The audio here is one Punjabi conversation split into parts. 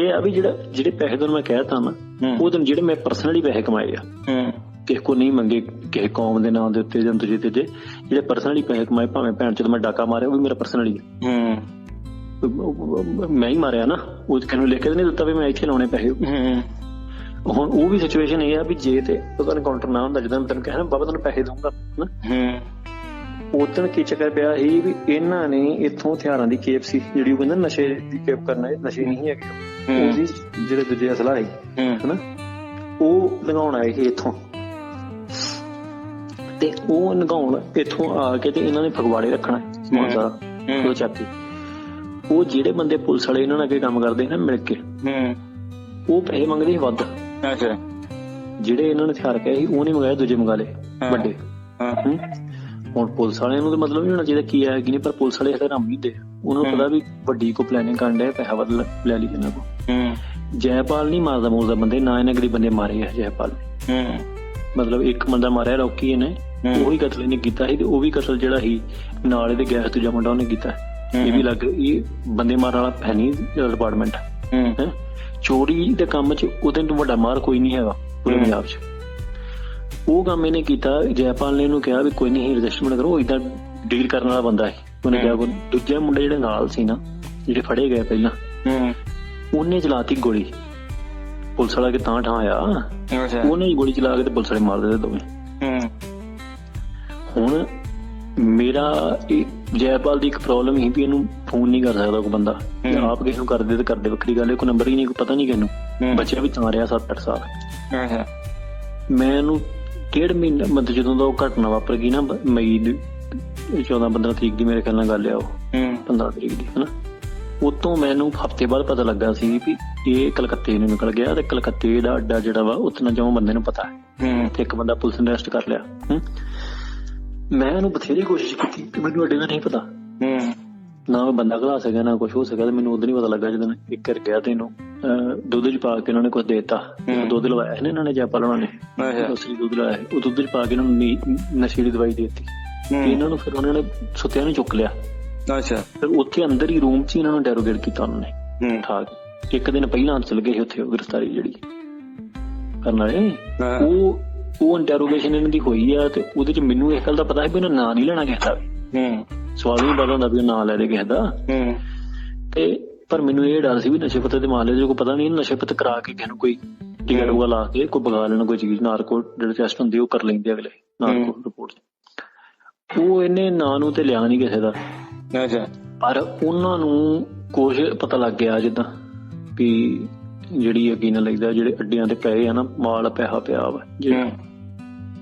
ਇਹ ਆ ਵੀ ਜਿਹੜਾ ਜਿਹੜੇ ਪੈਸੇ ਤੁਹਾਨੂੰ ਮੈਂ ਕਹਿ ਤਾ ਨਾ। ਉਹ ਦਿਨ ਜਿਹੜੇ ਮੈਂ ਪਰਸਨਲੀ ਪੈਸੇ ਕਮਾਏ ਆ। ਹੂੰ। ਕਿਸੇ ਕੋ ਨਹੀਂ ਮੰਗੇ ਕਿਸੇ ਕੌਮ ਦੇ ਨਾਂ ਦੇ ਉੱਤੇ ਜਾਂ ਦੂਜੇ ਤੇ ਜਿਹੜੇ ਪਰਸਨਲੀ ਪੈਸੇ ਕਮਾਏ ਭਾਵੇਂ ਭੈਣ ਚੋਦ ਮੈਂ ਡਾਕਾ ਮਾਰਿਆ ਉਹ ਵੀ ਮੇਰਾ ਪਰਸਨਲੀ ਹੂੰ। ਮੈਂ ਹੀ ਮਾਰਿਆ ਨਾ ਉਹ ਕਿਹਨੂੰ ਲਿਖ ਕੇ ਨਹੀਂ ਦਿੱਤਾ ਵੀ ਮੈਂ ਇੱਥੇ ਲਾਉਣੇ ਪੈਸੇ। ਹੂੰ। ਹੁਣ ਉਹ ਵੀ ਸਿਚੁਏਸ਼ਨ ਇਹ ਆ ਵੀ ਜੇ ਤੇ ਉਹਦਾ ਐਨਕਾਊਂਟਰ ਨਾ ਹੁੰਦਾ ਜਦੋਂ ਮੈਂ ਤੈਨੂੰ ਕਹਿਣਾ ਬਾਬਾ ਤੁਹਾਨੂੰ ਪੈਸੇ ਦਊਂਗਾ ਨਾ ਹੂੰ। ਉਦੋਂ ਕੀ ਚੱਕਰ ਪਿਆ ਸੀ ਵੀ ਇਹਨਾਂ ਨੇ ਇੱਥੋਂ ਹਥਿਆਰਾਂ ਦੀ ਕੇਪ ਸੀ ਜਿਹੜੀ ਉਹ ਕਹਿੰਦਾ ਨਸ਼ੇ ਦੀ ਕੇਪ ਕਰਨਾ ਇਹ ਨਸ਼ੇ ਨਹੀਂ ਹੈਗੇ। ਹੂੰ। ਉਹਦੀ ਜਿਹੜੇ ਦੂਜੇ ਅਸਲਾ ਹੈ। ਹਨਾ? ਉਹ ਲਗਾਉਣ ਆਏ ਸੀ ਇੱਥੋਂ। ਤੇ ਉਹ ਲਗਾਉਣ ਇੱਥੋਂ ਆ ਕੇ ਤੇ ਇਹਨਾਂ ਨੇ ਫਗਵਾੜੇ ਰੱਖਣਾ ਸਮਾਨ ਸਾਰਾ। ਉਹ ਚੱਕ ਉਹ ਜਿਹੜੇ ਬੰਦੇ ਪੁਲਿਸ ਵਾਲੇ ਇਹਨਾਂ ਨਾਲ ਅੱਗੇ ਕੰਮ ਕਰਦੇ ਨੇ ਮਿਲ ਕੇ ਹੂੰ। ਉਹ ਪੈਸੇ ਮੰਗਦੇ ਸੀ ਵੱਧ। ਅੱਛਾ। ਜਿਹੜੇ ਇਹਨਾਂ ਨੇ ਹਥਿਆਰ ਕਹੇ ਸੀ ਉਹ ਨਹੀਂ ਮੰਗਾਏ ਦੂਜੇ ਮੰਗਾ ਲਏ। ਵੱਡੇ। ਹੂੰ। ਹੁਣ ਪੁਲਿਸ ਵਾਲਿਆਂ ਨੂੰ ਤਾਂ ਮਤਲਬ ਨਹੀਂ ਹੋਣਾ ਚਾਹੀਦਾ ਕੀ ਹੈ ਕਿ ਨਹੀਂ ਪਰ ਪੁਲਿਸ ਵਾਲੇ ਹਲੇ ਰਾਮ ਨਹੀਂ ਦੇ ਉਹਨਾਂ ਨੂੰ। ਪਤਾ ਵੀ ਵੱਡੀ ਕੋ ਪਲੈਨਿੰਗ ਕਰਨ ਦੇ ਪੈਸਾ ਵੱਧ ਲੈ ਲਈ ਇਹਨਾਂ ਕੋ ਹੂੰ। ਜੈਪਾਲ ਨਹੀਂ ਮਾਰਦਾ ਮੂਰਦਾ ਬੰਦੇ ਨਾ ਇਹਨੇ ਕਿਹੜੀ ਬੰਦੇ ਮਾਰੇ ਆ ਜੈਪਾਲ ਨੇ। ਹੂੰ। ਮਤਲਬ ਇੱਕ ਬੰਦਾ ਮਾਰਿਆ ਰੌਕੀ ਇਹਨੇ। ਹੂੰ। ਉਹੀ ਕਤਲ ਇਹਨੇ ਕੀਤਾ ਸੀ ਤੇ ਉਹ ਵੀ ਕਤਲ ਜਿਹੜਾ ਸੀ ਨਾਲ ਇਹਦੇ ਗੈਸ ਦੂਜਾ ਮੁੰਡਾ ਉਹਨੇ ਕੀਤਾ। ਇਹ ਵੀ ਲੱਗ ਇਹ ਬੰਦੇ ਮਾਰਨ ਵਾਲਾ ਹੈ ਨਹੀਂ ਡਿਪਾਰਟਮੈਂਟ ਚੋਰੀ ਦੇ ਕੰਮ 'ਚ ਉਹਦੇ ਤੋਂ ਵੱਡਾ ਮਾਰ ਕੋਈ ਨਹੀਂ ਹੈਗਾ ਪੂਰੇ। ਪੰਜਾਬ 'ਚ। ਉਹ ਕੰਮ ਇਹਨੇ ਕੀਤਾ ਜੈਪਾਲ ਨੇ ਇਹਨੂੰ ਕਿਹਾ ਵੀ ਕੋਈ ਨਹੀਂ ਰਜਿਸਟਰਮੈਂਟ ਕਰੋ ਇਦਾਂ ਡੀਲ ਕਰਨ ਵਾਲਾ ਬੰਦਾ ਹੈ ਉਹਨੇ। ਕਿਹਾ ਕੋਈ ਦੂਜੇ ਮੁੰਡੇ ਜਿਹੜੇ ਨਾਲ ਸੀ ਨਾ ਜਿਹੜੇ ਫੜੇ ਗਏ ਪਹਿਲਾਂ ਹੂੰ। ਉਹਨੇ ਚਲਾਤੀ ਗੋਲੀ। ਪੁਲਿਸ ਵਾਲਾ ਕਿ ਤਾਂ ਠਾਂ ਆਇਆ ਅੱਛਾ। ਉਹਨੇ ਹੀ ਗੋਲੀ ਚਲਾ ਕੇ ਤੇ ਪੁਲਿਸ ਵਾਲੇ ਮਾਰ ਦਿੱਤੇ ਦੋਵੇਂ। ਹੂੰ। ਹੁਣ ਮੇਰਾ ਇਹ ਜੈਪਾਲ ਦੀ ਇੱਕ ਪ੍ਰੋਬਲਮ ਹੀ ਵੀ ਇਹਨੂੰ ਫੋਨ ਨਹੀਂ ਕਰ ਸਕਦਾ ਕੋਈ ਬੰਦਾ। ਆਪ ਕਿਸੇ ਨੂੰ ਕਰਦੇ ਤੇ ਕਰਦੇ ਵੱਖਰੀ ਗੱਲ ਹੈ ਕੋਈ ਨੰਬਰ ਹੀ ਨਹੀਂ ਕੋਈ ਪਤਾ ਨਹੀਂ ਕਿਹਨੂੰ। ਬੱਚਾ ਵੀ ਤਾਂ ਰਿਹਾ 7-8 ਸਾਲ। ਮੈਂ ਇਹਨੂੰ ਡੇਢ ਮਹੀਨਾ ਮਤਲਬ ਜਦੋਂ ਦਾ ਉਹ ਘਟਨਾ ਵਾਪਰ ਗਈ ਨਾ ਮਈ ਦੀ 14-15 ਤਰੀਕ ਦੀ ਮੇਰੇ ਖਿਆਲ ਨਾਲ ਗੱਲ ਆ ਉਹ। ਹੂੰ। 15 ਤਰੀਕ ਦੀ ਹਨਾ? ਉਤੋਂ ਮੈਨੂੰ ਹਫ਼ਤੇ ਬਾਅਦ ਪਤਾ ਲੱਗਾ ਸੀ ਵੀ ਇਹ ਕਲਕੱਤੇ ਨੂੰ ਨਿਕਲ ਗਿਆ ਤੇ ਕਲਕੱਤੇ ਦਾ ਅੱਡਾ ਜਿਹੜਾ ਵਾ ਉਤਨਾ ਜਮਾ ਬੰਦੇ ਨੂੰ ਪਤਾ ਹੈ। ਤੇ ਇੱਕ ਬੰਦਾ ਪੁਲਿਸ ਨੇ ਅਰੈਸਟ ਕਰ ਲਿਆ। ਮੈਂ ਇਹਨੂੰ ਬਥੇਰੀ ਕੋਸ਼ਿਸ਼ ਕੀਤੀ ਕਿ ਮੈਨੂੰ ਅੱਡੇ ਦਾ ਨਹੀਂ ਪਤਾ। ਹੂੰ। ਨਾ ਮੈਂ ਬੰਦਾ ਘਲਾ ਸਕਿਆ ਨਾ ਕੁਝ ਹੋ ਸਕਿਆ ਤੇ ਮੈਨੂੰ ਉਦੋਂ ਹੀ ਪਤਾ ਲੱਗਾ ਜਦੋਂ ਇੱਕ ਕਰ ਗਿਆ ਤੇ ਇਹਨੂੰ ਦੁੱਧ ਚ ਪਾ ਕੇ ਇਹਨਾਂ ਨੇ ਕੁਝ ਦੇਤਾ। ਹੂੰ। ਦੁੱਧ ਲਵਾਇਆ ਸੀ ਨਾ ਇਹਨਾਂ ਨੇ ਜੈਪਾਲ ਉਹਨਾਂ ਨੇ ਅਸਲੀ ਦੁੱਧ ਲਾਇਆ। ਉਹ ਦੁੱਧ ਚ ਪਾ ਕੇ ਇਹਨਾਂ ਨੂੰ ਨੀ- ਨਸ਼ੇ ਦੀ ਦਵਾਈ ਦਿੱਤੀ। ਤੇ ਹੂੰ ਇਹਨਾਂ ਨੂੰ ਫਿਰ ਉਹਨਾਂ ਨੇ ਸੁੱਤਿਆਂ ਨੂੰ ਚੁੱਕ ਲਿਆ। ਅੱਛਾ। ਫਿਰ ਉੱਥੇ ਅੰਦਰ ਹੀ ਰੂਮ 'ਚ ਹੀ ਇਹਨਾਂ ਨੂੰ ਡੈਰੋਗੇਟ ਕੀਤਾ ਉਹਨਾਂ ਨੇ। ਹੂੰ। ਉਠਾ ਕੇ। ਇੱਕ ਦਿਨ ਪਹਿਲਾਂ ਚਲ ਗਏ ਸੀ ਉੱਥੇ ਉਹ ਗ੍ਰਿਫਤਾਰੀ ਜਿਹੜੀ। ਕਰਨ ਵਾਲੇ? ਹਾਂ। ਉਹ ਉਹ ਇੰਟਰੋਗੇਸ਼ਨ ਇਹਨਾਂ ਦੀ ਹੋਈ ਆ ਤੇ ਉਹਦੇ 'ਚ ਮੈਨੂੰ ਇਹ ਗੱਲ ਦਾ ਪਤਾ ਹੈ ਵੀ ਇਹਨਾਂ ਨਾਂ ਨਹੀਂ ਲੈਣਾ ਕਿਸੇ ਦਾ। ਹੂੰ। ਨਹੀਂ ਪਤਾ ਹੁੰਦਾ ਵੀ ਨਾਂ ਲੈ ਦੇ ਕਿਸੇ ਦਾ। ਹੂੰ। ਤੇ ਪਰ ਮੈਨੂੰ ਇਹ ਡਰ ਸੀ ਵੀ ਨਸ਼ੇ ਪੱਤੇ ਦੇ ਮਾਮਲੇ 'ਚ ਕੋਈ ਪਤਾ ਨਹੀਂ ਨਸ਼ੇ ਪੱਤੇ ਕਰਾ ਕੇ ਕਿਸੇ ਨੂੰ ਕੋਈ ਟਿਕਟ। ਉਹ ਲਾ ਕੇ ਕੋਈ ਬਗਾ ਲੈਣਾ ਕੋਈ ਚੀਜ਼ ਨਾਰਕੋ ਜਿਹੜੇ ਟੈਸਟ ਹੁੰਦੇ ਉਹ ਕਰ ਲੈਂਦੇ ਅਗਲੇ ਨਾਰਕੋ। ਰਿਪੋਰਟ ਉਹ ਇਹਨੇ ਨਾਂ ਨੂੰ ਤੇ ਲਿਆ ਨਹੀਂ ਕਿਸੇ ਦਾ। ਅੱਛਾ। ਪਰ ਉਹਨਾਂ ਨੂੰ ਕੁਝ ਪਤਾ ਲੱਗ ਗਿਆ ਜਿੱਦਾਂ ਵੀ ਜਿਹੜੀ ਯਕੀਨ ਲੱਗਦਾ ਜਿਹੜੇ ਅੱਡਿਆਂ ਤੇ ਪਏ ਆ ਨਾ ਮਾਲ ਪੈਸਾ ਪਿਆ ਵਾ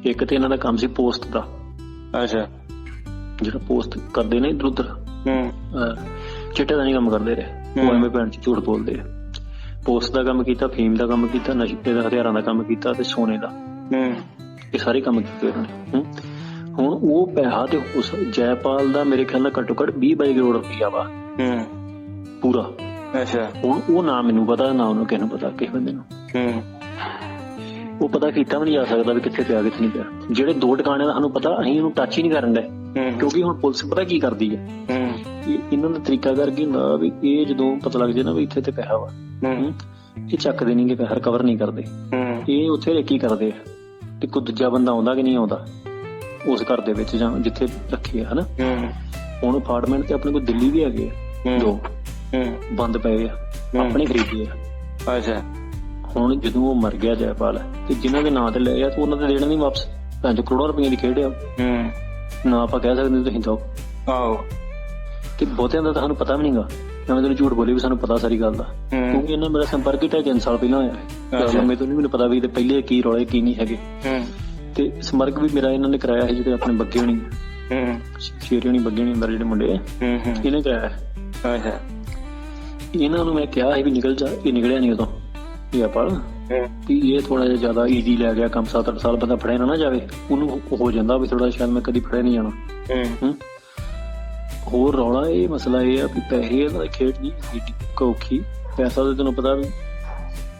ਇੱਕ ਤੇ ਇਹਨਾਂ ਦਾ ਕੰਮ ਸੀ ਪੋਸਟ ਦਾ। ਅੱਛਾ। ਜਿਹੜਾ ਪੋਸਟ ਕਰਦੇ ਨੇ ਇਧਰ ਉਧਰ ਹੂੰ। ਚਿੱਟੇ ਦਾ ਨਹੀਂ ਕੰਮ ਕਰਦੇ ਰਹੇ। ਉਹ। ਐਵੇਂ ਭੈਣ ਚ ਝੂਠ ਬੋਲਦੇ ਆ। ਪੋਸਟ ਦਾ ਕੰਮ ਕੀਤਾ ਫੀਮ ਦਾ ਕੰਮ ਕੀਤਾ ਨਸ਼ੇ ਦਾ ਹਥਿਆਰਾਂ ਦਾ ਕੰਮ ਕੀਤਾ ਤੇ ਸੋਨੇ ਦਾ। ਹੂੰ। ਇਹ ਸਾਰੇ ਕੰਮ ਕੀਤੇ ਉਹਨਾਂ ਨੇ ਹੂੰ। ਹੁਣ ਉਹ ਪੈਸਾ ਤੇ ਉਸ ਜੈਪਾਲ ਦਾ ਮੇਰੇ ਖਿਆਲ ਨਾਲ ਘੱਟੋ ਘੱਟ 20 ਬਾਈ ਕਰੋੜ ਰੁਪਈਆ ਵਾ। ਹੂੰ। ਪੂਰਾ। ਅੱਛਾ। ਹੁਣ ਉਹ ਨਾ ਮੈਨੂੰ ਪਤਾ ਨਾ ਉਹਨੂੰ ਕਿਸੇ ਨੂੰ ਪਤਾ ਕਿਸੇ ਬੰਦੇ ਨੂੰ। ਹੂੰ। ਉਹ ਪਤਾ ਕੀਤਾ ਵੀ ਨਹੀਂ ਜਾ ਸਕਦਾ ਵੀ ਕਿੱਥੇ ਪਿਆ ਕਿੱਥੇ ਨਹੀਂ ਪਿਆ। ਜਿਹੜੇ ਦੋ ਟਿਕਾਣੇ ਦਾ ਸਾਨੂੰ ਪਤਾ ਅਸੀਂ ਉਹਨੂੰ ਟੱਚ ਹੀ ਨਹੀਂ ਕਰਨ ਦੇ ਕਿਉਂਕਿ ਹੁਣ ਪੁਲਿਸ ਪਤਾ ਕੀ ਕਰਦੀ ਹੈ ਹੂੰ। ਇਹ ਇਹਨਾਂ ਦਾ ਤਰੀਕਾ ਕਰਕੇ ਹੁੰਦਾ ਵੀ ਇਹ ਜਦੋਂ ਪਤਾ ਲੱਗ ਜੇ ਨਾ ਵੀ ਇੱਥੇ ਤੇ ਪੈਸਾ ਵਾ। ਇਹ ਚੱਕਦੇ ਨਹੀਂਗੇ ਪੈਸਾ ਰਿਕਵਰ ਨਹੀਂ ਕਰਦੇ। ਇਹ ਉੱਥੇ ਰੇਕੀ ਕਰਦੇ ਆ ਤੇ ਕੋਈ ਦੂਜਾ ਬੰਦਾ ਆਉਂਦਾ ਕਿ ਨਹੀਂ ਆਉਂਦਾ ਉਸ ਘਰ ਦੇ ਵਿੱਚ ਜਾਂ ਜਿੱਥੇ ਰੱਖੇ ਆ ਹਨਾ? ਹੁਣ ਅਪਾਰਟਮੈਂਟ ਤੇ ਆਪਣੇ ਕੋਲ ਦਿੱਲੀ ਵੀ ਹੈਗੇ ਆ। ਦੋ। ਬੰਦ ਪਏ ਆ। ਆਪਣੇ ਖਰੀਦੇ ਆ। ਅੱਛਾ। ਹੁਣ ਜਦੋਂ ਉਹ ਮਰ ਗਿਆ ਜੈਪਾਲ ਤੇ ਜਿਨ੍ਹਾਂ ਦੇ ਨਾਂ ਤੇ ਲਏ ਆ ਤੇ ਉਹਨਾਂ ਦੇ ਦੇਣਾ ਨਹੀਂ ਵਾਪਸ? ਪੰਜ ਕਰੋੜ ਰੁਪਏ ਦੀ ਖੇਡ ਆ ਹੂੰ। ਨਾ ਆਪਾਂ ਕਹਿ ਸਕਦੇ ਤੁਸੀਂ ਦੋ ਆਓ ਤੇ ਬਹੁਤਿਆਂ ਦਾ ਤਾਂ ਸਾਨੂੰ ਪਤਾ ਵੀ ਨਹੀਂਗਾ ਮੈਂ ਤੈਨੂੰ ਝੂਠ ਬੋਲੀ ਵੀ ਸਾਨੂੰ ਪਤਾ ਸਾਰੀ ਗੱਲ ਦਾ। ਹੂੰ। ਕਿਉਂਕਿ ਇਹਨਾਂ ਮੇਰਾ ਸੰਪਰਕ ਹੀ ਤਾਂ 3 ਸਾਲ ਪਹਿਲਾਂ ਹੋਇਆ। ਹੈ ਅੱਛਾ। ਮੈਨੂੰ ਨਹੀਂ ਮੈਨੂੰ ਪਤਾ ਵੀ ਤੇ ਪਹਿਲੇ ਕੀ ਰੌਲੇ ਕੀ ਨਹੀਂ ਹੈਗੇ। ਹੂੰ। ਤੇ ਸੰਪਰਕ ਵੀ ਮੇਰਾ ਇਹਨਾਂ ਨੇ ਕਰਾਇਆ ਸੀ ਜਿਹੜੇ ਆਪਣੇ ਬੱਗੇ ਹੋਣੀ। ਹੂੰ। ਸ਼ੇਰੀ ਹੋਣੀ ਬੱਗੇ ਹੋਣੀ ਅੰਦਰ ਜਿਹੜੇ ਮੁੰਡੇ ਹੂੰ ਹੂੰ। ਇਹਨੇ ਕਰਾਇਆ। ਹੈ। ਅੱਛਾ ਇਹਨਾਂ ਨੂੰ ਮੈਂ ਕਿਹਾ ਸੀ ਵੀ ਨਿਕਲ ਜਾ ਇਹ ਨਿਕਲਿਆ ਨਹੀਂ ਉਦੋਂ। ਇਹ ਆਪਾਂ ਹੂੰ। ਵੀ ਇਹ ਥੋੜਾ ਜਿਹਾ ਜ਼ਿਆਦਾ ਈਜ਼ੀ ਲੈ ਗਿਆ ਕੰਮ 7-8 ਸਾਲ ਬੰਦਾ ਫੜਿਆ ਨਾ ਜਾਵੇ ਉਹਨੂੰ ਹੋ- ਜਾਂਦਾ ਵੀ ਥੋੜਾ ਸ਼ਾਇਦ ਮੈਂ ਕਦੀ ਫੜਿਆ ਨਹੀਂ ਜਾਣਾ। ਹੂੰ। ਹੋਰ ਰੌਲਾ ਇਹ ਮਸਲਾ ਇਹ ਆ ਵੀ ਪੈਸੇ ਦਾ ਖੇਡ ਨਹੀਂ ਏਡੀ ਔਖੀ ਪੈਸਾ ਤਾਂ ਤੈਨੂੰ ਪਤਾ ਵੀ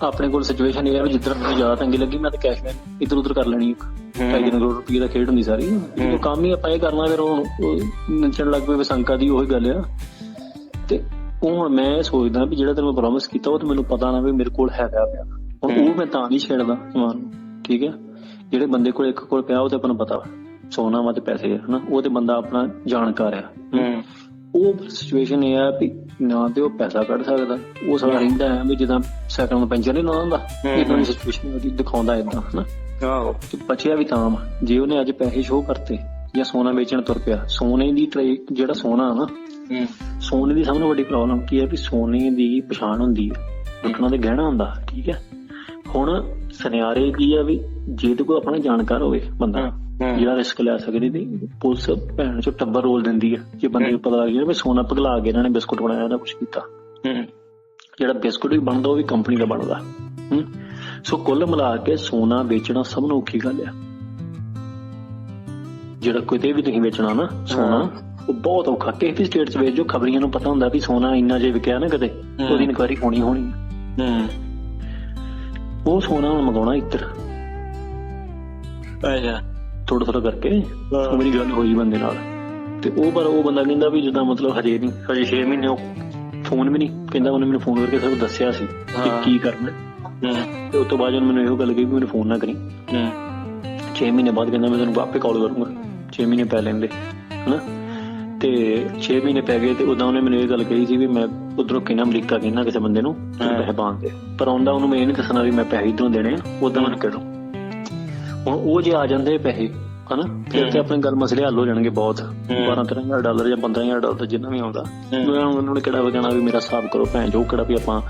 ਆਪਣੇ ਕੋਲ ਸਿਚੁਏਸ਼ਨ ਇਹ ਆ ਵੀ ਜਿੱਦਾਂ ਮੈਨੂੰ ਜ਼ਿਆਦਾ ਤੰਗੀ ਲੱਗੀ ਮੈਂ ਤਾਂ ਕੈਸ਼ ਬੈਕ ਇੱਧਰ ਉੱਧਰ ਕਰ ਲੈਣੀ ਇੱਕ। ਹੂੰ। ਢਾਈ ਤਿੰਨ ਕਰੋੜ ਰੁਪਏ ਦਾ ਖੇਡ ਹੁੰਦੀ ਸਾਰੀ। ਉਹ ਕੰਮ ਹੀ ਆਪਾਂ ਇਹ ਕਰਨਾ ਫਿਰ ਹੁਣ ਉਹ ਨੱਚਣ ਲੱਗ ਪਏ ਵਸੰਕਾ ਦੀ ਉਹੀ ਗੱਲ ਆ। ਤੇ ਉਹ ਹੁਣ ਮੈਂ ਸੋਚਦਾ ਵੀ ਜਿਹੜਾ ਤੈਨੂੰ ਪ੍ਰੋਮਿਸ ਕੀਤਾ ਉਹ ਤੇ ਮੈਨੂੰ ਪਤਾ ਨਾ ਵੀ ਮੇਰੇ ਕੋਲ ਹੈਗਾ ਪਿਆ। ਹੁਣ ਉਹ ਮੈਂ ਤਾਂ ਨਹੀਂ ਛੇੜਦਾ ਸਮਾਨ ਨੂੰ ਠੀਕ ਹੈ? ਜਿਹੜੇ ਬੰਦੇ ਕੋਲ ਇੱਕ ਕੋਲ ਪਿਆ ਉਹ ਤੇ ਆਪਾਂ ਨੂੰ ਪਤਾ ਸੋਨਾ ਵਾ ਤੇ ਪੈਸੇ ਹਨਾ? ਉਹ ਤੇ ਬੰਦਾ ਆਪਣਾ ਜਾਣਕਾਰ ਆ। ਉਹ ਸਿਚੁਏਸ਼ਨ ਇਹ ਆ ਵੀ ਨਾ ਤੇ ਉਹ ਪੈਸਾ ਕੱਢ ਸਕਦਾ। ਉਹ ਸਾਰਾ ਰਹਿੰਦਾ ਹੈ ਵੀ ਜਿੱਦਾਂ ਨੂੰ ਪੈਂਚਰ ਨਹੀਂ ਲਾਉਂਦਾ ਹੁੰਦਾ। ਇਦਾਂ ਦੀ ਸਿਚੁਏਸ਼ਨ ਉਹਦੀ ਦਿਖਾਉਂਦਾ ਇਦਾਂ ਹਨਾ? ਆਹੋ। ਤੇ ਬਚਿਆ ਵੀ ਤਾਂ ਜੇ ਉਹਨੇ ਅੱਜ ਪੈਸੇ ਸ਼ੋਅ ਕਰਤੇ ਜਾਂ ਸੋਨਾ ਵੇਚਣ ਤੁਰ ਪਿਆ ਸੋਨੇ ਦੀ ਜਿਹੜਾ ਸੋਨਾ ਆ ਨਾ ਹੂੰ। ਸੋਨੇ ਦੀ ਸਭ ਤੋਂ ਵੱਡੀ ਪ੍ਰੋਬਲਮ ਕੀ ਹੈ ਵੀ ਸੋਨੇ ਦੀ ਪਛਾਣ ਹੁੰਦੀ ਹੈ। ਲੁੱਟਣਾ ਤੇ ਗਹਿਣਾ ਹੁੰਦਾ ਠੀਕ ਹੈ। ਹੁਣ ਸੁਨਿਆਰੇ ਕੀ ਆ ਵੀ ਜੇ ਤੇ ਕੋਈ ਆਪਣਾ ਜਾਣਕਾਰ ਹੋਵੇ ਬੰਦਾ। ਜਿਹੜਾ ਰਿਸਕ ਲੈ ਸਕਦੀ ਤੇ ਪੁਲਿਸ ਭੈਣ ਚੋਂ ਟੱਬਰ ਰੋਲ ਦਿੰਦੀ ਹੈ। ਜੇ ਬੰਦੇ ਨੂੰ ਪਤਾ ਲੱਗ ਗਿਆ ਵੀ ਸੋਨਾ ਪਗਲਾ ਕੇ ਇਹਨਾਂ ਨੇ ਬਿਸਕੁਟ ਬਣਾਇਆ ਜਾਂ ਕੁਝ ਕੀਤਾ। ਜਿਹੜਾ ਬਿਸਕੁਟ ਵੀ ਬਣਦਾ ਉਹ ਵੀ ਕੰਪਨੀ ਦਾ ਬਣਦਾ। ਸੋ ਕੁੱਲ ਮਿਲਾ ਕੇ ਸੋਨਾ ਵੇਚਣਾ ਸਭ ਨੂੰ ਔਖੀ ਗੱਲ ਆ। ਜਿਹੜਾ ਕਿਤੇ ਵੀ ਤੁਸੀਂ ਵੇਚਣਾ ਨਾ ਸੋਨਾ ਉਹ ਬਹੁਤ ਔਖਾ। ਕਿਸੇ ਵੀ ਸਟੇਟ 'ਚ ਵੇਚ ਜੋ ਖਬਰੀਆਂ ਨੂੰ ਪਤਾ ਹੁੰਦਾ ਵੀ ਸੋਨਾ ਇੰਨਾ ਜੇ ਵਿਕਿਆ ਨਾ ਕਦੇ। ਉਹਦੀ ਇਨਕੁਆਇਰੀ ਹੋਣੀ ਹੋਣੀ। ਹੂੰ। ਉਹ ਸੋਨਾ ਹੁਣ ਮੰਗਾਉਣਾ ਇੱਧਰ। ਅੱਛਾ। ਥੋੜਾ ਥੋੜਾ ਕਰਕੇ ਮੇਰੀ ਗੱਲ ਹੋਈ ਬੰਦੇ ਨਾਲ। ਤੇ ਉਹ ਪਰ ਉਹ ਬੰਦਾ ਕਹਿੰਦਾ ਵੀ ਜਿੱਦਾਂ ਮਤਲਬ ਹਜੇ ਨਹੀਂ ਹਜੇ 6 ਮਹੀਨੇ ਉਹ ਫੋਨ ਵੀ ਨਹੀਂ ਕਹਿੰਦਾ ਉਹਨੇ ਮੈਨੂੰ ਫੋਨ ਕਰਕੇ ਸਭ ਦੱਸਿਆ ਸੀ ਕਿ। ਕੀ ਕਰਨਾ। ਤੇ ਉਸ ਤੋਂ ਬਾਅਦ ਉਹਨੇ ਮੈਨੂੰ ਇਹੋ ਗੱਲ ਕਹੀ ਵੀ ਮੈਨੂੰ ਫੋਨ ਨਾ ਕਰੀ। ਹੂੰ। 6 ਮਹੀਨੇ ਬਾਅਦ ਕਹਿੰਦਾ ਮੈਂ ਤੈਨੂੰ ਆਪੇ ਕਾਲ ਕਰੂੰਗਾ। 6 ਮਹੀਨੇ ਪੈ ਲੈਂਦੇ ਹਨਾ? ਤੇ 6 ਮਹੀਨੇ ਪੈ ਗਏ ਤੇ ਉਦੋਂ ਉਹਨੇ ਮੈਨੂੰ ਇਹ ਗੱਲ ਕਹੀ ਸੀ ਵੀ ਮੈਂ ਉਧਰੋਂ ਕਿਹਨਾਂ ਅਮਰੀਕਾ ਕਹਿੰਦਾ ਕਿਸੇ ਬੰਦੇ ਨੂੰ। ਪੈਸੇ ਪਾਉਂਦੇ ਪਰ ਆਉਂਦਾ ਉਹਨੂੰ ਮੈਂ ਇਹ ਨਹੀਂ ਦੱਸਣਾ ਵੀ ਮੈਂ ਪੈਸੇ ਇਧਰੋਂ ਦੇਣੇ ਆ ਉਦੋਂ ਕਹਿ ਦੋ। ਹੁਣ ਉਹ ਜੇ ਆ ਜਾਂਦੇ ਪੈਸੇ ਹਨਾ ਫਿਰ ਤੇ ਆਪਣੇ ਗੱਲ ਮਸਲੇ ਹੱਲ ਹੋ ਜਾਣਗੇ ਬਹੁਤ। 12 13000 ਡਾਲਰ ਜਾਂ 15000 ਡਾਲਰ ਜਿੰਨਾ ਵੀ ਆਉਂਦਾ। ਮੈਂ ਉਹਨਾਂ ਨੇ ਕਿਹੜਾ ਵਗਣਾ ਵੀ ਮੇਰਾ ਹਿਸਾਬ ਕਰੋ ਭੈਣ ਜੋ ਕਿਹੜਾ ਵੀ ਆਪਾਂ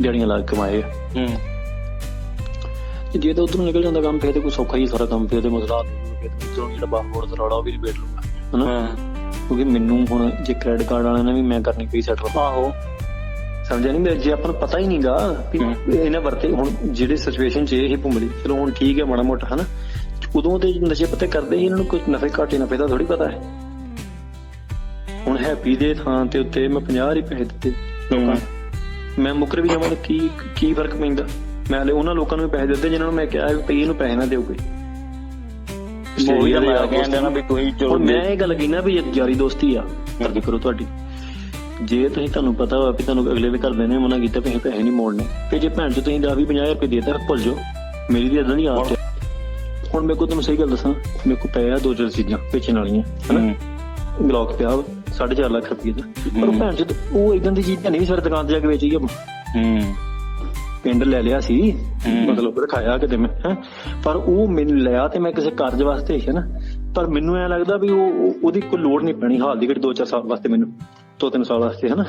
ਦਿਹਾੜੀਆਂ ਲਾ ਕੇ ਕਮਾਏ ਆ। ਹੂੰ। ਤੇ ਜੇ ਤਾਂ ਉਧਰੋਂ ਨਿਕਲ ਜਾਂਦਾ ਕੰਮ ਫਿਰ ਤੇ ਕੋਈ ਸੌਖਾ ਹੀ ਸਾਰਾ ਕੰਮ ਫਿਰ ਤੇ ਮਸਲਾ ਫਿਰ ਉਧਰੋਂ ਜਿਹੜਾ ਬਾਹਰ ਦਾ ਰੌਲਾ ਉਹ ਵੀ ਨਿਬੇੜ ਲੂੰਗਾ ਹਨਾ? ਕਿਉਂਕਿ ਮੈਨੂੰ ਹੁਣ ਜੇ ਕ੍ਰੈਡਿਟ ਕਾਰਡ ਵਾਲਿਆਂ ਨੇ ਵੀ ਮੈਂ ਕਰਨੀ ਪਈ ਸੈਟਲ ਆਹੋ। ਸਮਝਿਆ ਨਹੀਂ ਜੇ ਆਪਾਂ ਨੂੰ ਪਤਾ ਹੀ ਨਹੀਂਗਾ ਕਿ ਹੂੰ। ਇਹਨਾਂ ਵਰਤੇ ਹੁਣ ਜਿਹੜੇ ਸਿਚੁਏਸ਼ਨ 'ਚ ਇਹ ਭੁੰਮਲੀ ਚਲੋ ਹੁਣ ਠੀਕ ਹੈ ਮਾੜਾ ਮੋਟਾ ਹਨਾ? ਉਦੋਂ ਤੇ ਨਸ਼ੇ ਪੱਤੇ ਕਰਦੇ ਸੀ ਇਹਨਾਂ ਨੂੰ ਕੁਝ ਨਫੇ ਘਾਟੇ ਨਫੇ ਦਾ ਥੋੜੀ ਪਤਾ ਹੈ। ਹੁਣ ਹੈਪੀ ਦੇ ਥਾਂ ਤੇ ਉੱਤੇ ਮੈਂ 50 ਹੀ ਪੈਸੇ ਦਿੱਤੇ। ਲੋਕਾਂ। ਮੈਂ ਮੁਕਰ ਵੀ ਜਾਵਾਂ ਕੀ ਕੀ ਫ਼ਰਕ ਪੈਂਦਾ? ਮੈਂ ਹਲੇ ਉਹਨਾਂ ਲੋਕਾਂ ਨੂੰ ਪੈਸੇ ਦਿੱਤੇ ਜਿਨ੍ਹਾਂ ਨੂੰ ਮੈਂ ਕਿਹਾ ਵੀ ਇਹਨੂੰ ਪੈਸੇ ਨਾ ਦਿਓ ਕੋਈ। ਉਹ ਵੀ ਤਾਂ ਮੈਂ ਕਹਿੰਦਾ ਨਾ ਵੀ ਤੁਸੀਂ ਚਲੋ ਮੈਂ ਇਹ ਗੱਲ ਕਹਿਣਾ ਵੀ ਇਹ ਯਾਰੀ ਦੋਸਤੀ ਆ। ਕਰਦੀ ਕਰੋ ਤੁਹਾਡੀ। ਜੇ ਤੁਸੀਂ ਤੁਹਾਨੂੰ ਪਤਾ ਵਾ ਵੀ ਤੁਹਾਨੂੰ ਅਗਲੇ ਦੇ ਘਰਦੇ ਨੇ ਮਨਾ ਕੀਤਾ ਵੀ ਪੈਸੇ ਨਹੀਂ ਮੋੜਨੇ ਤੇ ਜੇ ਭੈਣ ਚ ਤੁਸੀਂ 10 20 50000 ਰੁਪਏ ਦੇਤਾ ਭੁੱਲ ਜਾਓ। ਮੇਰੀ ਦੀ ਇਦਾਂ ਨਹੀਂ ਆਦਤ ਹੈ। ਹੁਣ ਮੇਰੇ ਕੋਲ ਤੁਹਾਨੂੰ ਸਹੀ ਗੱਲ ਦੱਸਾਂ ਮੇਰੇ ਕੋਲ ਪਏ ਆ ਦੋ ਚਾਰ ਚੀਜ਼ਾਂ ਵੇਚਣ ਵਾਲੀਆਂ ਹਨਾ? ਗਲੌਕ ਪਿਆ ਵਾ 4.5 ਲੱਖ ਰੁਪਏ ਦਾ। ਪਰ ਭੈਣ ਚ ਉਹ ਇਦਾਂ ਦੀ ਚੀਜ਼ ਤਾਂ ਨਹੀਂ ਸਾਰੇ ਦੁਕਾਨ ਤੇ ਜਾ ਕੇ ਵੇਚੀ ਆ ਹੂੰ। ਪਿੰਡ ਲੈ ਲਿਆ ਸੀ। ਮਤਲਬ ਰਖਾਇਆ ਕਿਤੇ ਮੈਂ। ਪਰ ਉਹ ਮੈਨੂੰ ਲਿਆ ਤੇ ਮੈਂ ਕਿਸੇ ਕਾਰਜ ਵਾਸਤੇ ਹੈ ਨਾ। ਪਰ ਮੈਨੂੰ ਐ ਲੱਗਦਾ ਵੀ ਉਹ ਉਹ- ਉਹਦੀ ਕੋਈ ਲੋੜ ਨਹੀਂ ਪੈਣੀ ਹਾਲ ਦੀ ਘੜੀ 2-4 ਸਾਲ ਵਾਸਤੇ ਮੈਨੂੰ ਦੋ ਤਿੰਨ ਸਾਲ ਵਾਸਤੇ ਹੈ ਨਾ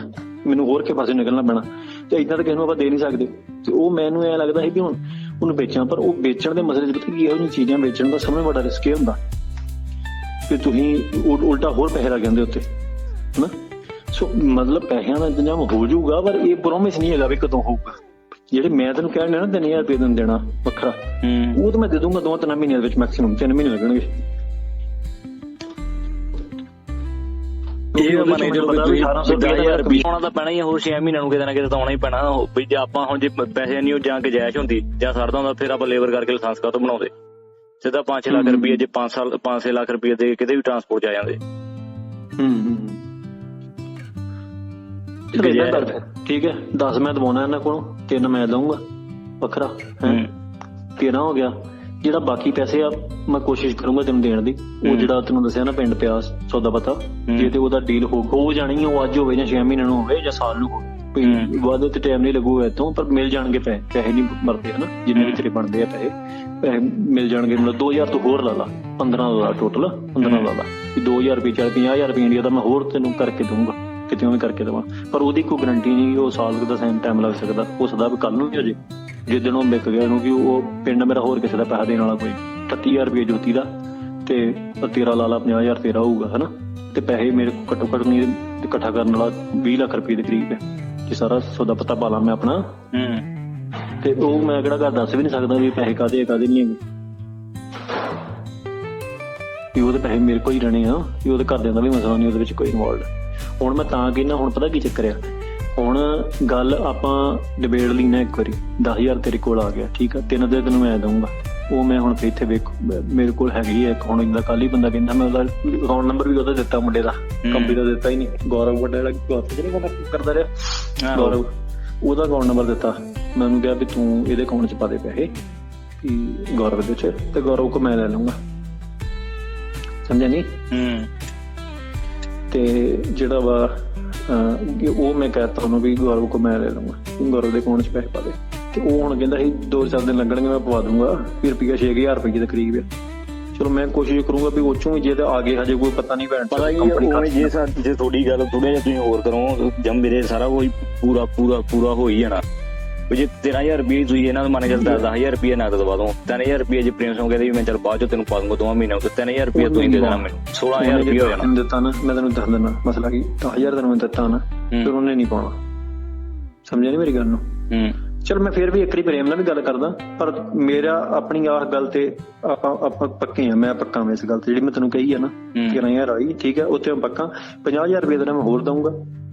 ਮੈਨੂੰ ਹੋਰ ਕੇ ਪਾਸੇ ਨਿਕਲਣਾ ਪੈਣਾ। ਤੇ ਇਦਾਂ ਤਾਂ ਕਿਸੇ ਨੂੰ ਆਪਾਂ ਦੇ ਨਹੀਂ ਸਕਦੇ। ਤੇ ਉਹ ਮੈਨੂੰ ਐ ਲੱਗਦਾ ਸੀ ਵੀ ਹੁਣ ਉਹਨੂੰ ਵੇਚਾਂ ਪਰ ਉਹ ਵੇਚਣ ਦੇ ਮਸਲੇ ਪਤਾ ਕੀ ਇਹੋ ਜਿਹੀਆਂ ਚੀਜ਼ਾਂ ਵੇਚਣ ਦਾ ਸਭ ਤੋਂ ਵੱਡਾ ਰਿਸਕ ਇਹ ਹੁੰਦਾ। ਕਿ ਤੁਸੀਂ ਉਲ- ਉਲਟਾ ਹੋਰ ਪੈਸੇ ਲੱਗ ਜਾਂਦੇ ਉੱਤੇ ਹਨਾ। ਸੋ ਮਤਲਬ ਪੈਸਿਆਂ ਦਾ ਇੰਤਜ਼ਾਮ ਹੋ ਜਾਊਗਾ ਪਰ ਇਹ ਪ੍ਰੋਮਿਸ ਨਹੀਂ ਹੈਗਾ ਵੀ ਕਦੋਂ ਹੋਊਗਾ। ਜਿਹੜੇ ਮੈਂ ਤੈਨੂੰ ਕਹਿਣ ਨਾ 3000 ਰੁਪਏ ਤੈਨੂੰ ਦੇਣਾ ਵੱਖਰਾ ਉਹ ਤਾਂ ਮੈਂ ਦੇ ਦੂੰਗਾ ਦੋ ਤਿੰਨ ਮਹੀਨਿਆਂ ਦੇ ਵਿੱਚ ਮੈਕਸਿਮਮ 3 ਮਹੀਨੇ ਲੱਗਣਗੇ। ਇਹ ਮਨੇ ਜਦੋਂ ਪਤਾ ਵੀ 1800 1800 ਰੁਪਏ ਆਉਣਾ ਤਾਂ ਪੈਣਾ ਹੀ ਹੋਰ 6 ਮਹੀਨਿਆਂ ਨੂੰ ਕਿਤੇ ਨਾ ਕਿਤੇ ਤਾਂ ਆਉਣਾ ਹੀ ਪੈਣਾ। ਵੀ ਜੇ ਆਪਾਂ ਹੁਣ ਜੇ ਪੈਸੇ ਨਹੀਂ ਉਹ ਜਾਂ ਗਜਾਇਸ਼ ਹੁੰਦੀ ਜਾਂ ਸਰਦਾ ਹੁੰਦਾ ਫਿਰ ਆਪਾਂ ਲੇਬਰ ਕਰਕੇ ਲਾਇਸੈਂਸ ਕਾ ਤੋਂ ਬਣਾਉਂਦੇ? ਸਿੱਧਾ 5 ਲੱਖ। ਰੁਪਏ ਜੇ 5 ਸਾਲ 5 ਲੱਖ ਰੁਪਏ ਦੇ ਕਿਤੇ ਵੀ ਟਰਾਂਸਪੋਰਟ ਜਾ ਜਾਂਦੇ। ਹੂੰ ਹਾਂ। ਠੀਕ ਹੈ 10 ਮੈਂ ਦਵਾਉਣਾ ਇਹਨਾਂ ਕੋਲੋਂ ਤਿੰਨ ਮੈਂ ਦਊਂਗਾ ਵੱਖਰਾ ਹੈਂ। ਹੂੰ। 13 ਹੋ ਗਿਆ। ਜਿਹੜਾ ਬਾਕੀ ਪੈਸੇ ਆ ਮੈਂ ਕੋਸ਼ਿਸ਼ ਕਰੂੰਗਾ ਤੈਨੂੰ ਦੇਣ ਦੀ। ਉਹ। ਜਿਹੜਾ ਤੈਨੂੰ ਦੱਸਿਆ ਨਾ ਪਿੰਡ ਪਿਆ ਸੌਦਾ ਪਤਾ ਜੇ ਤੇ ਉਹਦਾ ਡੀਲ ਹੋ ਹੋ ਜਾਣੀ ਉਹ ਅੱਜ ਹੋਵੇ ਜਾਂ 6 ਮਹੀਨਿਆਂ ਨੂੰ ਹੋਵੇ ਜਾਂ ਸਾਲ ਨੂੰ ਹੋਵੇ। ਵਾਅਦੇ ਤੇ ਟਾਈਮ ਨਹੀਂ ਲੱਗੂਗਾ ਇਤੋਂ ਪਰ ਮਿਲ ਜਾਣਗੇ ਪੈਸੇ ਪੈਸੇ ਨਹੀਂ ਮਰਦੇ ਹਨਾ ਜਿੰਨੇ ਵੀ ਤੇਰੇ ਬਣਦੇ ਆ ਪੈਸੇ। ਪੈਸੇ ਮਿਲ ਜਾਣਗੇ ਮਤਲਬ 2000 ਤੋਂ ਹੋਰ ਲਾ ਲਾ 15 ਦਾ ਟੋਟਲ 15 ਲਾ ਲਾ। ਵੀ 2000 ਰੁਪਏ ਚੱਲ 50000 ਰੁਪਏ ਇੰਡੀਆ ਦਾ ਮੈਂ ਹੋਰ ਤੈਨੂੰ ਕਰਕੇ ਦਊਂਗਾ। ਕਿਤੇ ਵੀ ਕਰਕੇ ਦੇਵਾਂ। ਪਰ ਉਹਦੀ ਕੋਈ ਗਾਰੰਟੀ ਨਹੀਂ ਕਿ ਉਹ ਸਾਲ ਕੁ ਦਾ ਸੇਮ ਟਾਈਮ ਲੱਗ ਸਕਦਾ। ਹੋ ਸਕਦਾ ਵੀ ਕੱਲ ਨੂੰ ਵੀ ਹੋ ਜੇ। ਜਿੱਦਣ ਉਹ ਵਿਕ ਗਿਆ ਕਿਉਂਕਿ ਉਹ ਪਿੰਡ ਮੇਰਾ ਹੋਰ ਕਿਸੇ ਦਾ ਪੈਸਾ ਦੇਣ ਵਾਲਾ ਕੋਈ 38000 ਰੁਪਏ ਜੋਤੀ ਦਾ ਤੇ 13 ਲਾ ਲਾ 50000 ਤੇਰਾ ਹੋਊਗਾ ਹਨਾ? ਤੇ ਪੈਸੇ ਮੇਰੇ ਕੋਲ ਘੱਟੋ ਘੱਟ ਨਹੀਂ ਇਕੱਠਾ ਕਰਨ ਵਾਲਾ 20 ਲੱਖ ਰੁਪਏ ਦੇ ਕਰੀਬ ਹੈ। ਕਿ ਸਾਰਾ ਸੌਦਾ ਪਤਾ ਪਾ ਲਾਂ ਮੈਂ ਆਪਣਾ। ਹੂੰ। ਤੇ ਉਹ ਮੈਂ ਕਿਹੜਾ ਘਰ ਦੱਸ ਵੀ ਨਹੀਂ ਸਕਦਾ ਵੀ ਪੈਸੇ ਕਾਦੇ ਕਾਦੇ ਨਹੀਂ ਹੈਗੇ। ਵੀ ਉਹਦੇ ਪੈਸੇ ਮੇਰੇ ਕੋਲ ਹੀ ਰਹਿਣੇ ਆ ਵੀ ਉਹਦੇ ਘਰਦਿਆਂ ਦਾ ਵੀ ਮਸਲਾ ਨਹੀਂ ਉਹਦੇ ਵਿੱਚ ਕੋਈ ਇਨਵੋਲਡ ਹੁਣ ਮੈਂ ਤਾਂ ਕਹਿੰਦਾ ਹੁਣ ਪਤਾ ਕੀ ਚੱਕਰ ਆ? ਹੁਣ ਗੱਲ ਆਪਾਂ ਡਿਬੇਟ ਲਈ ਨਾ ਇੱਕ ਵਾਰੀ। 10000 ਤੇਰੇ ਕੋਲ ਆ ਗਿਆ ਠੀਕ ਆ? ਤਿੰਨ ਦੇ ਤੈਨੂੰ ਮੈਂ ਦਊਂਗਾ। ਉਹ ਮੈਂ ਹੁਣ ਇੱਥੇ ਵੇਖ। ਮੇਰੇ ਕੋਲ ਹੈਗੀ ਹੈ ਇੱਕ। ਹੁਣ ਇੰਦਾ ਕੱਲ ਹੀ ਬੰਦਾ ਕਹਿੰਦਾ ਮੈਂ ਉਹਦਾ ਅਕਾਊਂਟ ਨੰਬਰ ਵੀ ਉਹਦਾ ਦਿੱਤਾ ਮੁੰਡੇ ਦਾ। ਕੰਪਨੀ ਦਾ ਦਿੱਤਾ ਹੀ ਨਹੀਂ। ਗੌਰਵ ਵੱਡਾ ਜਿਹੜਾ ਗੌਰਵ ਜਿਹੜਾ ਬੰਦਾ ਕਰਦਾ ਰਿਹਾ। ਗੌਰਵ ਉਹਦਾ ਅਕਾਊਂਟ ਨੰਬਰ ਦਿੱਤਾ। ਮੈਂ ਉਹਨੂੰ ਕਿਹਾ ਵੀ ਤੂੰ ਇਹਦੇ ਅਕਾਊਂਟ 'ਚ ਪਾ ਦੇ ਪੈਸੇ ਕਿ ਗੌਰਵ ਦੇ 'ਚ ਤੇ ਗੌਰਵ ਕੋ ਮੈਂ ਲੈ ਲਵਾਂਗਾ ਸਮਝਿਆ ਨਹੀਂ ਹੂੰ। ਤੇ ਜਿਹੜਾ ਵਾ ਕਿ ਉਹ ਮੈਂ ਕਹਤਾ ਉਹਨੂੰ ਵੀ ਗੌਰਵ ਕੋ ਮੈਂ ਲੈ ਲਵਾਂਗਾ ਗੌਰਵ ਦੇ ਅਕਾਊਂਟ 'ਚ ਪੈਸੇ ਪਾ ਦੇ। ਤੇ ਉਹ ਹੁਣ ਕਹਿੰਦਾ ਸੀ ਦੋ ਚਾਰ ਦਿਨ ਲੱਗਣਗੇ ਮੈਂ ਪਵਾ ਦੂੰਗਾ ਫਿਰ ਰੁਪਈਆ 6000 ਰੁਪਏ ਦੇ ਕਰੀਬ ਹੈ ਚਲੋ ਮੈਂ ਕੋਸ਼ਿਸ਼ ਕਰੂੰਗਾ ਵੀ ਉਹ ਚੋਂ ਵੀ ਜੇ ਤੇ ਆ ਗਏ ਹਜੇ ਕੋਈ ਪਤਾ ਨਹੀਂ ਭੈਣ ਪਤਾ ਹੀ ਹੈ ਜੇ ਜੇ ਤੁਹਾਡੀ ਗੱਲ ਥੋੜਾ ਜਿਹਾ ਤੁਸੀਂ ਹੋਰ ਕਰੋ ਜਮ ਮੇਰੇ ਸਾਰਾ ਕੋਈ ਪੂਰਾ ਪੂਰਾ ਪੂਰਾ ਹੋ ਹੀ ਜਾਣਾ। ਉਹ ਜੇ 13000 ਰੁਪਏ ਤੁਸੀਂ ਇਹਨਾਂ ਨੂੰ ਮੰਨ ਕੇ ਚੱਲਦਾ 10000 ਰੁਪਏ ਨਗਦ ਦਵਾ ਦੋ 3000 ਰੁਪਏ ਜੇ ਪ੍ਰੇਮ ਸਿੰਘ ਕਹਿੰਦੇ ਵੀ ਮੈਂ ਚੱਲ ਬਾਅਦ ਚ ਤੈਨੂੰ ਪਾ ਦੂੰਗਾ ਦੋਵਾਂ ਮਹੀਨਿਆਂ ਤੋਂ। 3000 ਰੁਪਏ ਤੁਸੀਂ ਦੇ ਦੇਣਾ ਮੈਨੂੰ। 16000 ਉਹਨੇ ਜੇ ਰੁਪਏ ਹੋ ਜਾਣਾ। ਦਿੱਤਾ ਨਾ ਮੈਂ ਤੈਨੂੰ ਦੱਸ ਦਿੰਦਾ ਮਸਲਾ ਕੀ 10000 ਤੈਨੂੰ ਮੈਂ ਦਿੱਤਾ ਨਾ ਫਿਰ ਉਹਨੇ ਨਹੀਂ ਪਾਉਣਾ। ਸਮਝਿਆ ਨਹੀਂ ਮੇਰੀ ਗੱਲ ਨੂੰ? ਹੂੰ। ਚਲ ਮੈਂ ਫਿਰ ਵੀ ਇੱਕ ਵਾਰੀ ਪ੍ਰੇਮ ਨਾਲ ਵੀ ਗੱਲ ਕਰਦਾ ਪਰ ਮੇਰਾ ਆਪਣੀ ਆਹ ਗੱਲ ਤੇ ਆਪਾਂ ਆਪਾਂ ਪੱਕੇ ਆ ਮੈਂ ਪੱਕਾ ਮੈਂ ਇਸ ਗੱਲ ਤੇ ਜਿਹੜੀ ਮੈਂ ਤੈਨੂੰ ਕਹੀ ਆ ਨਾ ਹੂੰ। 13000 ਆਈ ਠੀਕ ਹੈ ਉੱਥੇ ਮੈਂ ਪੱਕਾ। 50000 ਰੁਪਏ ਦਾ ਮੈਂ ਹੋਰ ਦਊਂਗਾ।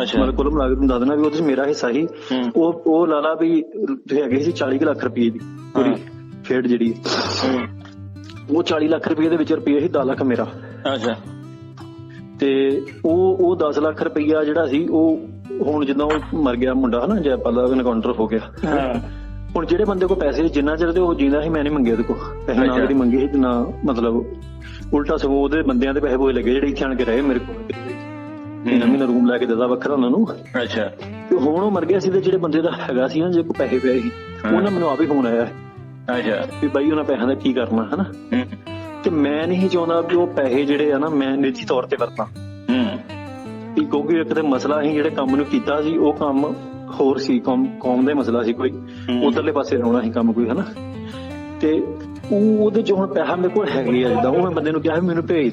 ਅੱਛਾ। ਮਤਲਬ ਕੁੱਲ ਮਿਲਾ ਕੇ ਤੁਹਾਨੂੰ ਦੱਸ ਦੇਣਾ ਵੀ ਉਹਦੇ ਚ ਮੇਰਾ ਹਿੱਸਾ ਹੂੰ। ਉਹ ਉਹ ਲਾਲਾ ਵੀ ਹੈਗੇ ਸੀ 40 ਕੁ ਲੱਖ ਰੁਪਏ ਦੀ ਪੂਰੀ। ਖੇਡ ਜਿਹੜੀ। ਉਹ 40 ਲੱਖ ਰੁਪਏ ਦੇ ਵਿੱਚ ਰੁਪਏ ਸੀ 10 ਲੱਖ ਮੇਰਾ। ਅੱਛਾ। ਤੇ ਉਹ ਉਹ 10 ਲੱਖ ਰੁਪਈਆ ਜਿਹੜਾ ਸੀ ਉਹ ਹੁਣ ਜਿੱਦਾਂ ਉਹ ਮਰ ਗਿਆ ਮੁੰਡਾ ਹਨਾ ਜੈਪਾਲ ਦਾ ਐਨਕਾਊਂਟਰ ਹੋ ਗਿਆ। ਹਾਂ। ਹੁਣ ਜਿਹੜੇ ਬੰਦੇ ਕੋਲ ਪੈਸੇ ਜਿੰਨਾ ਚਿਰ ਤੇ ਉਹ ਜਿੰਦਾ ਸੀ ਮੈਂ ਨਹੀਂ ਮੰਗੇ ਉਹਦੇ ਕੋਲ। ਪੈਸੇ ਨਾ। ਉਹਦੀ ਮੰਗੇ ਸੀ ਨਾ ਮਤਲਬ ਉਲਟਾ ਸਗੋਂ ਉਹਦੇ ਬੰਦਿਆਂ ਦੇ ਪੈਸੇ ਬੋਏ ਲੱਗੇ ਜਿਹੜੇ ਇੱਥੇ ਆਣ ਕੇ ਰਹੇ ਮੇਰੇ ਕੋਲ। ਇਹਨਾਂ ਮਹੀਨਾ ਰੂਮ ਲੈ ਕੇ ਦਿੱਤਾ ਵੱਖਰਾ ਉਹਨਾਂ ਨੂੰ। ਅੱਛਾ। ਤੇ ਹੁਣ ਉਹ ਮਰ ਗਿਆ ਸੀ ਤੇ ਜਿਹੜੇ ਬੰਦੇ ਦਾ ਹੈਗਾ ਸੀ ਨਾ ਜੇ ਕੋ ਪੈਸੇ ਪਏ ਸੀ। ਉਹਨਾਂ ਮੈਨੂੰ ਆਪੇ ਫੋਨ ਆਇਆ। ਅੱਛਾ। ਵੀ ਬਾਈ ਉਹਨਾਂ ਪੈਸਿਆਂ ਦਾ ਕੀ ਕਰਨਾ ਹਨਾ? ਤੇ ਮੈਂ ਨਹੀਂ ਚਾਹੁੰਦਾ ਵੀ ਉਹ ਪੈਸੇ ਜਿਹੜੇ ਆ ਨਾ ਮੈਂ ਨਿੱਜੀ ਤੌਰ ਤੇ ਵਰਤਾਂ। ਹੂੰ। ਵੀ ਕਿਉਂਕਿ ਇੱਕ ਤੇ ਮਸਲਾ ਸੀ ਜਿਹੜੇ ਕੰਮ ਨੂੰ ਕੀਤਾ ਸੀ ਉਹ ਕੰਮ ਹੋਰ ਸੀ ਕੌਮ ਕੌਮ ਦਾ ਮਸਲਾ ਸੀ ਕੋਈ। ਉਧਰਲੇ ਪਾਸੇ ਲਾਉਣਾ ਸੀ ਕੰਮ ਕੋਈ ਹਨਾ? ਤੇ ਉਹ ਉਹਦੇ ਚ ਹੁਣ ਪੈਸਾ ਮੇਰੇ ਕੋਲ ਹੈਗੇ ਜਿੱਦਾਂ ਉਹ ਮੈਂ ਬੰਦੇ ਨੂੰ ਕਿਹਾ ਵੀ ਮੈਨੂੰ ਭੇਜ।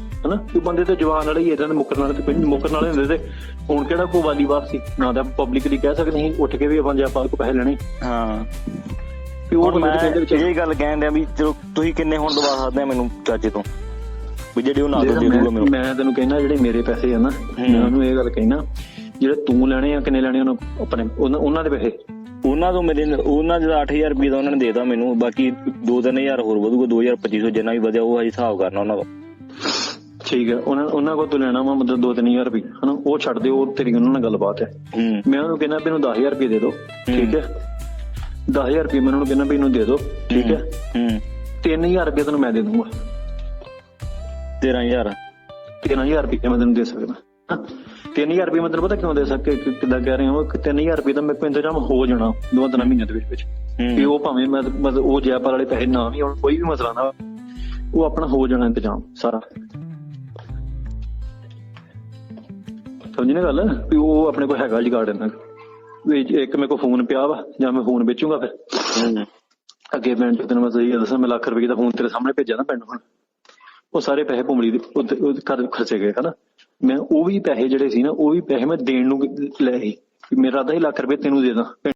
ਹਨਾ? ਕਿ ਬੰਦੇ ਤੇ ਜਵਾਨ ਵਾਲੇ ਹੀ ਇਦਾਂ ਦੇ ਮੁੱਕਰਨ ਵਾਲੇ ਤੇ ਕੋਈ ਮੁੱਕਰਨ ਵਾਲੇ ਹੁੰਦੇ ਤੇ ਹੁਣ ਕਿਹੜਾ ਕੋ ਵਾਲੀਬਾਲ ਸੀ ਨਾ ਤਾਂ ਪਬਲਿਕਲੀ ਕਹਿ ਸਕਦੇ ਸੀ ਉੱਠ ਕੇ ਵੀ ਆਪਾਂ ਜੈਪਾਲ ਕੋ ਪੈਸੇ ਲੈਣੇ। ਹਾਂ। ਵੀ ਉਹ ਮੈਂ ਦੇ ਕਹਿੰਦੇ ਇਹ ਗੱਲ ਕਹਿਣ ਡਿਆ ਵੀ ਚਲੋ ਤੁਸੀਂ ਕਿੰਨੇ ਹੁਣ ਦਵਾ ਸਕਦੇ ਆ ਮੈਨੂੰ ਚਾਚੇ ਤੋਂ? ਵੀ ਜਿਹੜੇ ਉਹ ਨਾ ਦੇ ਜਿਹੜਾ ਦੂਗਾ ਮੈਨੂੰ ਮੈਂ ਤੈਨੂੰ ਕਹਿਣਾ ਜਿਹੜੇ ਮੇਰੇ ਪੈਸੇ ਆ ਨਾ ਮੈਂ ਉਹਨੂੰ ਇਹ ਗੱਲ ਕਹਿਣਾ ਜਿਹੜੇ ਤੂੰ ਲੈਣੇ ਆ ਕਿੰਨੇ ਲੈਣੇ ਉਹਨਾਂ ਆਪਣੇ ਉਹਨਾਂ ਦੇ ਪੈਸੇ। ਉਹਨਾਂ ਤੋਂ ਮੇਰੇ ਉਹਨਾਂ ਦਾ 8000 ਰੁਪਏ ਦਾ ਉਹਨਾਂ ਨੇ ਦੇਤਾ ਮੈਨੂੰ ਬਾਕੀ 2-3000 ਹੋਰ ਵਧੂਗਾ 2250 ਜਿੰਨਾ ਵੀ ਵਧਿਆ ਉਹ ਹਜੇ ਹਿਸਾਬ ਕਰਨਾ ਉਹਨਾਂ ਦਾ ਠੀਕ ਹੈ। ਉਹਨਾਂ ਉਹਨਾਂ ਕੋਲ ਤੂੰ ਲੈਣਾ ਵਾ ਮਤਲਬ 2-3000 ਰੁਪਏ ਹਨਾ? ਉਹ ਛੱਡ ਦੇ ਉਹ ਤੇਰੀ ਉਹਨਾਂ ਨਾਲ ਗੱਲਬਾਤ ਹੈ। ਮੈਂ ਉਹਨੂੰ ਕਹਿੰਦਾ ਵੀ ਇਹਨੂੰ 10000 ਰੁਪਏ ਦੇ ਦਿਓ ਠੀਕ ਹੈ? 10000 ਰੁਪਏ ਮੈਂ ਉਹਨੂੰ ਕਹਿੰਦਾ ਵੀ ਇਹਨੂੰ ਦੇ ਦਿਓ ਠੀਕ ਹੈ? ਹੂੰ। 3000 ਰੁਪਏ ਤੈਨੂੰ ਮੈਂ ਦੇ ਦੂੰਗਾ। 13000 3000 ਰੁਪਏ ਮੈਂ ਤੈਨੂੰ ਦੇ ਸਕਦਾ ਹਾਂ। 3000 ਰੁਪਏ ਮੈਂ ਤੈਨੂੰ ਪਤਾ ਕਿਉਂ ਦੇ ਸਕੇ ਕਿਦਾਂ ਕਹਿ ਰਹੇ ਹਾਂ ਕਿ 3000 ਰੁਪਏ ਤਾਂ ਮੇਰੇ ਕੋਲ ਇੰਤਜ਼ਾਮ ਹੋ ਜਾਣਾ ਦੋ ਤਿੰਨ ਮਹੀਨਿਆਂ ਦੇ ਵਿੱਚ ਵਿੱਚ। ਹੂੰ। ਉਹ ਭਾਵੇਂ ਮੈਂ ਮਤਲਬ ਉਹ ਜੈਪਾਲ ਵਾਲੇ ਪੈਸੇ ਨਾ ਵੀ ਆਉਣ ਕੋਈ ਵੀ ਮਸਲਾ ਨਾ ਉਹ ਆਪਣਾ ਹੋ ਜਾਣਾ ਇੰਤਜ਼ਾਮ ਸਾਰਾ। ਸਮਝੀ ਨਾ ਗੱਲ? ਵੀ ਉਹ ਆਪਣੇ ਕੋਲ ਹੈਗਾ ਜੁਗਾੜ ਇਹਨਾਂ ਵੀ ਜੇ ਇੱਕ ਮੇਰੇ ਕੋਲ ਫੋਨ ਪਿਆ ਵਾ ਜਾਂ ਮੈਂ ਫੋਨ ਵੇਚੂਗਾ ਫਿਰ। ਅੱਗੇ ਚ ਤੈਨੂੰ ਮੈਂ ਸਹੀ ਦੱਸਾਂ ਮੈਂ ਲੱਖ ਰੁਪਏ ਦਾ ਫੋਨ ਤੇਰੇ ਸਾਹਮਣੇ ਭੇਜਿਆ ਨਾ ਪਿੰਡ ਹੁਣ ਉਹ ਸਾਰੇ ਪੈਸੇ ਭੁੰਮੜੀ ਦੇ ਉਹ ਘਰ ਖਰਚੇ ਗਏ ਹਨਾ? ਮੈਂ ਉਹ ਵੀ ਪੈਸੇ ਜਿਹੜੇ ਸੀ ਨਾ ਉਹ ਵੀ ਪੈਸੇ ਮੈਂ ਦੇਣ ਨੂੰ ਲਏ ਸੀ। ਮੇਰਾ ਅੱਧਾ ਹੀ ਲੱਖ ਰੁਪਏ ਤੈਨੂੰ ਦੇ ਦਾਂ।